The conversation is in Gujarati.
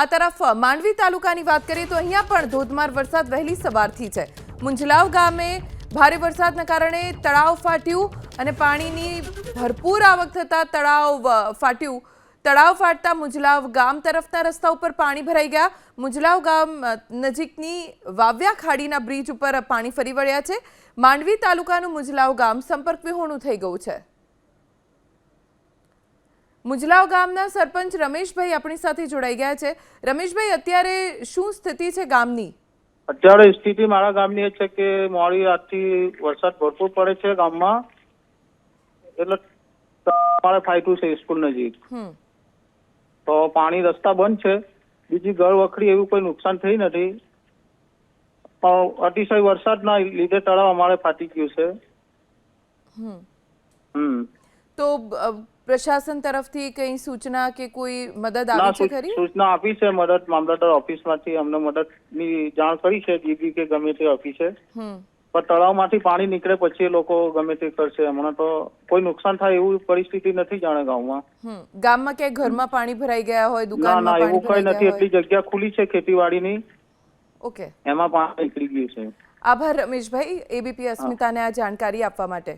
આ તરફ માંડવી તાલુકાની વાત કરીએ તો અહીંયા પણ ધોધમાર વરસાદ વહેલી સવારથી છે. મુંજલાવ ગામે ભારે વરસાદના કારણે તળાવ ફાટ્યું અને પાણીની ભરપૂર આવક થતાં તળાવ ફાટ્યું. તળાવ ફાટતા મુંજલાવ ગામ તરફના રસ્તા ઉપર પાણી ભરાઈ ગયા. મુંજલાવ ગામ નજીકની વાવ્યા ખાડીના બ્રિજ ઉપર પાણી ફરી વળ્યા છે. માંડવી તાલુકાનું મુંજલાવ ગામ સંપર્ક વિહોણું થઈ ગયું છે. મુજલાવ ગામના સરપંચ રમેશભાઈ આપણી સાથે જોડાઈ ગયા છે. રમેશભાઈ અત્યારે શું સ્થિતિ છે ગામની? અત્યારે સ્થિતિ મારા ગામની એ છે કે મોડી રાતથી વરસાદ ભરપૂર પડે છે ગામમાં. એટલે અમારે ફાયટું છે સ્કૂલ નજીક. હમ. તો પાણી રસ્તા બંધ છે. બીજી ઘર વખરી એવું કોઈ નુકસાન થઈ નથી. પણ અતિશય વરસાદના લીધે તળાવ અમારે ફાટી ગયું છે. હમ. તો પ્રશાસન તરફથી કઈ સૂચના કે કોઈ મદદ ના આવી છે ખરી? સૂચના આપી છે મદદ મામલતદાર ઓફિસમાંથી અમને મદદની જાણ કરી છે જીબી કે ગમે તે ઓફિસે. પણ તળાવમાંથી પાણી નીકળે પછી એ લોકો ગમે તે કરશે. હમણાં તો કોઈ નુકસાન થાય એવું પરિસ્થિતિ નથી જાણે ગામમાં. ગામમાં કે ઘરમાં પાણી ભરાઈ ગયા હોય ના દુકાનમાં ના એવું કઈ નથી. એટલી જગ્યા ખુલી છે ખેતીવાડીની. ઓકે. એમાં પાણી નીકળી ગયું છે. આભાર રમેશભાઈ. એબીપી અસ્મિતાને આ જાણકારી આપવા માટે.